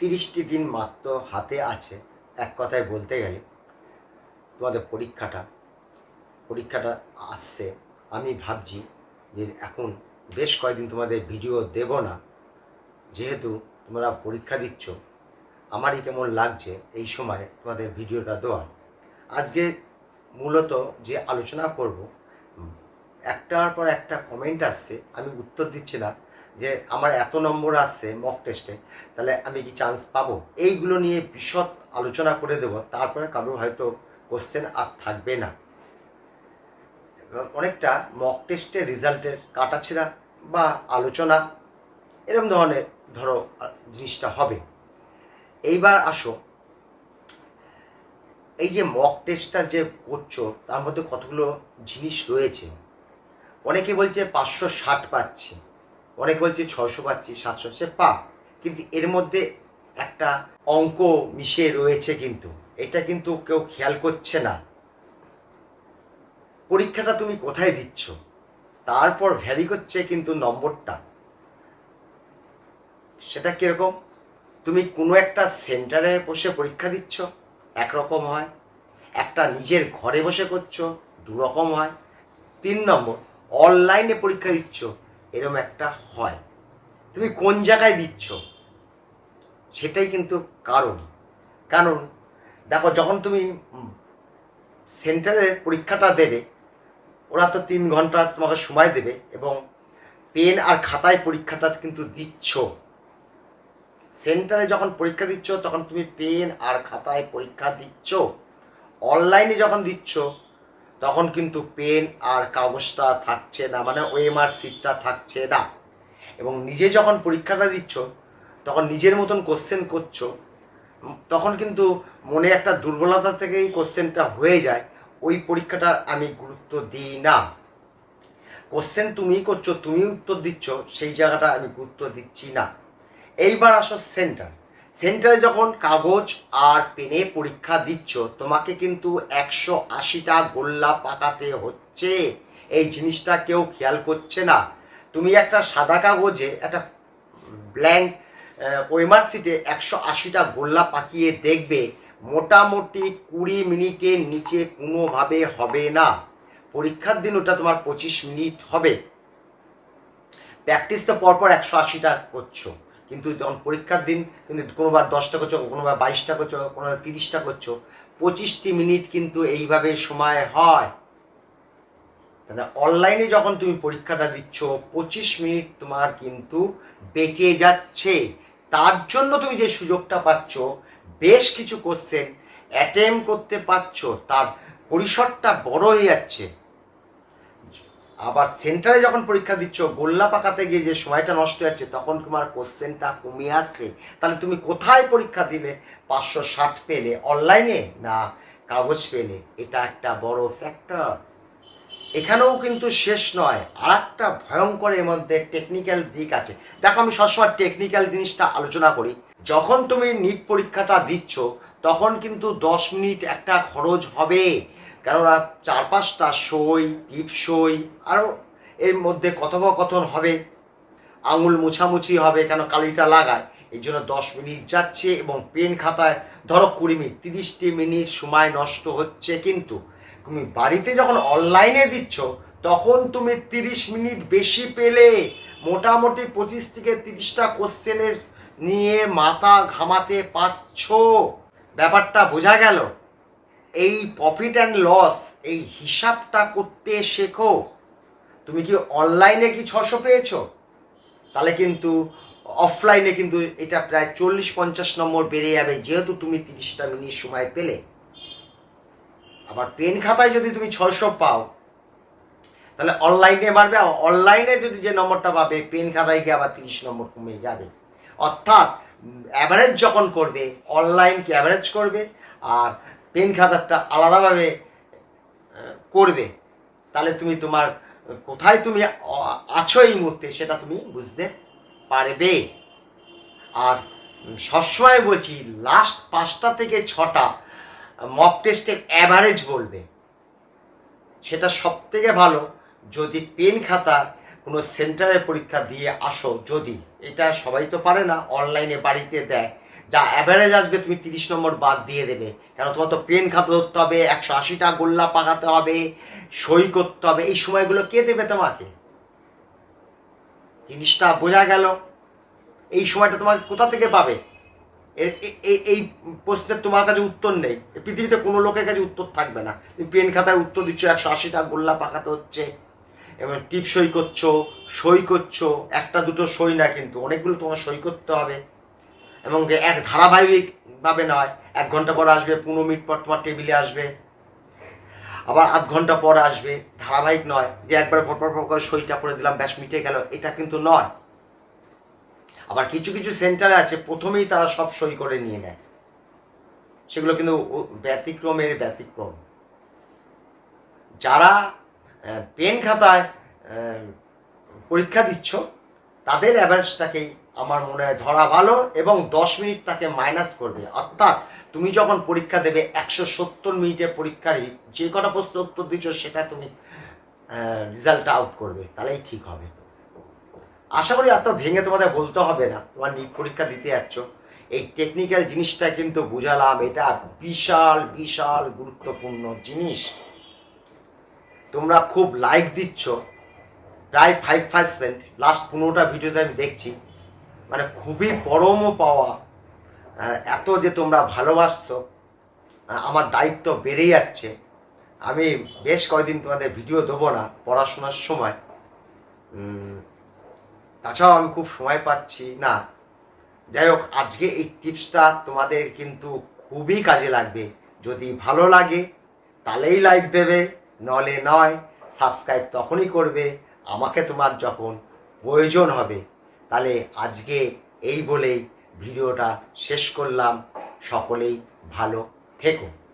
তিরিশটি দিন মাত্র হাতে আছে, এক কথায় বলতে গেলে। তোমাদের পরীক্ষাটা পরীক্ষাটা আসছে। আমি ভাবছি যে এখন বেশ কয়েকদিন তোমাদের ভিডিও দেব না। যেহেতু তোমরা পরীক্ষা দিচ্ছ, আমারই কেমন লাগছে এই সময় তোমাদের ভিডিওটা দেওয়া আজকে মূলত যে আলোচনা করব, একটার পর একটা কমেন্ট আসছে, আমি উত্তর দিচ্ছি না। যে আমার এত নম্বর আসছে মক টেস্টে তাহলে আমি কি চান্স পাবো? এইগুলো নিয়ে বিশদ আলোচনা করে দেব, তারপরে কারোর হয়তো কোশ্চেন আর থাকবে না। অনেকটা মক টেস্টের রেজাল্টের কাটাছেড়া বা আলোচনা এরকম ধরনের ধরো জিনিসটা হবে। এইবার আসো, এই যে মক টেস্টটা যে করছ, তার মধ্যে কতগুলো জিনিস রয়েছে? অনেকে বলছে পাঁচশো ষাট পাচ্ছি। অনেকে বলছে ছশো পাচ্ছি, সাতশো, সে পা। কিন্তু এর মধ্যে একটা অঙ্ক মিশে রয়েছে কিন্তু। এটা কিন্তু কেউ খেয়াল করছে না। পরীক্ষাটা তুমি কোথায় দিচ্ছ? তারপর ভ্যারি করছে কিন্তু নম্বরটা। সেটা কীরকম? তুমি কোনো একটা সেন্টারে বসে পরীক্ষা দিচ্ছ? একরকম হয়। একটা নিজের ঘরে বসে করছ? দুরকম হয়। তিন নম্বর, অনলাইনে পরীক্ষা দিচ্ছ? এরকম একটা হয়। তুমি কোন জায়গায় দিচ্ছ? সেটাই কিন্তু কারণ। কারণ, দেখো, যখন তুমি সেন্টারে পরীক্ষাটা দেবে, ওরা তো তিন ঘণ্টা তোমাকে সময় দেবে এবং পেন আর খাতায় পরীক্ষাটা কিন্তু দিচ্ছ। সেন্টারে যখন পরীক্ষা দিচ্ছ, তখন তুমি পেন আর খাতায় পরীক্ষা দিচ্ছ। অনলাইনে যখন দিচ্ছ তখন কিন্তু পেন আর কাগজটা থাকছে না মানে ওএমআর সিটটা থাকছে না। এবং নিজে যখন পরীক্ষাটা দিচ্ছ, তখন নিজের মতন কোশ্চেন করছ, তখন কিন্তু মনে একটা দুর্বলতা থেকেই কোশ্চেনটা হয়ে যায়। ওই পরীক্ষাটা আমি গুরুত্ব দিই না। কোশ্চেন তুমিই করছ তুমি উত্তর দিচ্ছ, সেই জায়গাটা আমি গুরুত্ব দিচ্ছি না। এইবার আসো সেন্টার সেন্টারে যখন কাগজ আর পেনে পরীক্ষা দিচ্ছ, তোমাকে কিন্তু একশো আশিটা গোল্লা পাকাতে হচ্ছে। এই জিনিসটা কেউ খেয়াল করছে না। তুমি একটা সাদা কাগজে একটা ব্ল্যাঙ্ক ওয়েমার সিটে একশো আশিটা গোল্লা পাকিয়ে দেখবে, মোটামুটি কুড়ি মিনিটের নিচে কোনোভাবে হবে না। পরীক্ষার দিন ওটা তোমার পঁচিশ মিনিট হবে। প্র্যাকটিস তো পরপর একশো আশিটা করছ। কিন্তু যখন পরীক্ষার দিন কিন্তু কোনোবার দশটা করছ, কোনোবার বাইশটা করছ, কোনোবার তিরিশটা করছ, পঁচিশটি মিনিট কিন্তু এইভাবে সময় হয়। তাহলে অনলাইনে যখন তুমি পরীক্ষাটা দিচ্ছ, পঁচিশ মিনিট তোমার কিন্তু বেঁচে যাচ্ছে। তার জন্য তুমি যে সুযোগটা পাচ্ছ, বেশ কিছু কোশ্চেন অ্যাটেম্প করতে পারছ, তার পরিসরটা বড় হয়ে যাচ্ছে। আবার সেন্টারে যখন পরীক্ষা দিচ্ছ, গোল্লা পাকাতে গিয়ে যে সময়টা নষ্ট হচ্ছে, তখন তোমার কোশ্চেনটা কমিয়ে আসছে। তাহলে তুমি কোথায় পরীক্ষা দিলে? পাঁচশো ষাট পেলে। অনলাইনে না, কাগজ পেলে। এটা একটা বড় ফ্যাক্টর এখানেও কিন্তু শেষ নয়। আর একটা ভয়ঙ্কর এর মধ্যে টেকনিক্যাল দিক আছে। দেখো, আমি সবসময় টেকনিক্যাল জিনিসটা আলোচনা করি। যখন তুমি নিট পরীক্ষাটা দিচ্ছ, তখন কিন্তু দশ মিনিট একটা খরচ হবে। কেননা চার পাঁচটা সই টিপ সই আরও এর মধ্যে কথোপকথন হবে, আঙুল মুছামুছি হবে কেন কালিটা লাগায়। এই জন্য দশ মিনিট যাচ্ছে এবং পেন খাতায়, ধরো কুড়ি মিনিট, তিরিশটি মিনিট সময় নষ্ট হচ্ছে কিন্তু তুমি বাড়িতে যখন অনলাইনে দিচ্ছ, তখন তুমি তিরিশ মিনিট বেশি পেলে। মোটামুটি পঁচিশ থেকে তিরিশটা কোশ্চেনের নিয়ে মাথা ঘামাতে পারছ। ব্যাপারটা বোঝা গেল? এই প্রফিট অ্যান্ড লস এই হিসাবটা করতে শেখো। তুমি কি অনলাইনে কি ছশো পেয়েছ? তাহলে কিন্তু অফলাইনে কিন্তু এটা প্রায় চল্লিশ পঞ্চাশ নম্বর বেড়ে যাবে, যেহেতু তুমি তিরিশটা মিনিট সময় পেলে। আবার পেন খাতায় যদি তুমি ছশো পাও, তাহলে অনলাইনে আর অনলাইনে যদি যে নম্বরটা পাবে, পেন খাতায় গিয়ে আবার তিরিশ নম্বর কমে যাবে। অর্থাৎ অ্যাভারেজ যখন করবে অনলাইনকে অ্যাভারেজ করবে? আর পেন খাতারটা আলাদাভাবে করবে। তাহলে তুমি তোমার, কোথায় তুমি আছো এই মুহূর্তে সেটা তুমি বুঝতে পারবে। আর সবসময় বলছি লাস্ট পাঁচটা থেকে ছটা মক টেস্টের অ্যাভারেজ বলবে। সেটা সব থেকে ভালো, যদি পেন খাতা কোনো সেন্টারে পরীক্ষা দিয়ে আসো, যদি। এটা সবাই তো পারে না অনলাইনে বাড়িতে দেয়। যা অ্যাভারেজ আসবে তুমি তিরিশ নম্বর বাদ দিয়ে দেবে। কেন তোমার তো পেন খাতে ধরতে হবে, একশো আশিটা গোল্লা পাকাতে হবে, সই করতে হবে। এই সময়গুলো কে দেবে তোমাকে? জিনিসটা বোঝা গেল। এই সময়টা তোমাকে কোথা থেকে পাবে? এই প্রশ্নের তোমার কাছে উত্তর নেই। পৃথিবীতে কোনো লোকের কাছে উত্তর থাকবে না। তুমি পেন খাতায় উত্তর দিচ্ছ, একশো আশিটা গোল্লা পাকাতে হচ্ছে, এবং টিপ সই করছ সই করছ, একটা দুটো সই না কিন্তু, অনেকগুলো তোমার সই করতে হবে। এবং এক ধারাবাহিকভাবে নয়, এক ঘণ্টা পর আসবে, পনেরো মিনিট পর তোমার টেবিলে আসবে। আবার আধ ঘণ্টা পর আসবে, ধারাবাহিক নয়, যে একবার পর পর করে সইটা করে দিলাম, ব্যাস মিটে গেল, এটা কিন্তু নয়। আবার কিছু কিছু সেন্টারে আছে, প্রথমেই তারা সব সই করে নিয়ে নেয়। সেগুলো কিন্তু ব্যতিক্রমের ব্যতিক্রম। যারা পেন খাতায় পরীক্ষা দিচ্ছ, তাদের অ্যাভারেজটাকেই আমার মনে হয় ধরা ভালো এবং দশ মিনিট তাকে মাইনাস করবে। অর্থাৎ তুমি যখন পরীক্ষা দেবে, একশো সত্তর মিনিটের পরীক্ষারই যে কটা প্রশ্ন উত্তর দিচ্ছ সেটা তুমি রেজাল্টটা আউট করবে। তাহলেই ঠিক হবে। আশা করি এত ভেঙে তোমাদের বলতে হবে না। তোমার নিট পরীক্ষা দিতে যাচ্ছ। এই টেকনিক্যাল জিনিসটা কিন্তু বুঝালাম এটা বিশাল বিশাল গুরুত্বপূর্ণ জিনিস। তোমরা খুব লাইক দিচ্ছ। প্রায় ফাইভ পার্সেন্ট লাস্ট পনেরোটা ভিডিওতে আমি দেখছি। মানে খুবই পরম পাওয়া এত যে তোমরা ভালোবাসছো আমার দায়িত্ব বেড়ে যাচ্ছে। আমি বেশ কয়েকদিন তোমাদের ভিডিও দেবো না পড়াশোনার সময়। তাছাড়াও আমি খুব সময় পাচ্ছি না। যাই হোক, আজকে এই টিপসটা তোমাদের কিন্তু খুবই কাজে লাগবে। যদি ভালো লাগে, তাহলেই লাইক দেবে, নলে নয়, সাবস্ক্রাইব তখনই করবে। আমাকে তোমার যখন প্রয়োজন হবে তাহলে আজকে এই বলেই ভিডিওটা শেষ করলাম। সকলেই ভালো থেকো।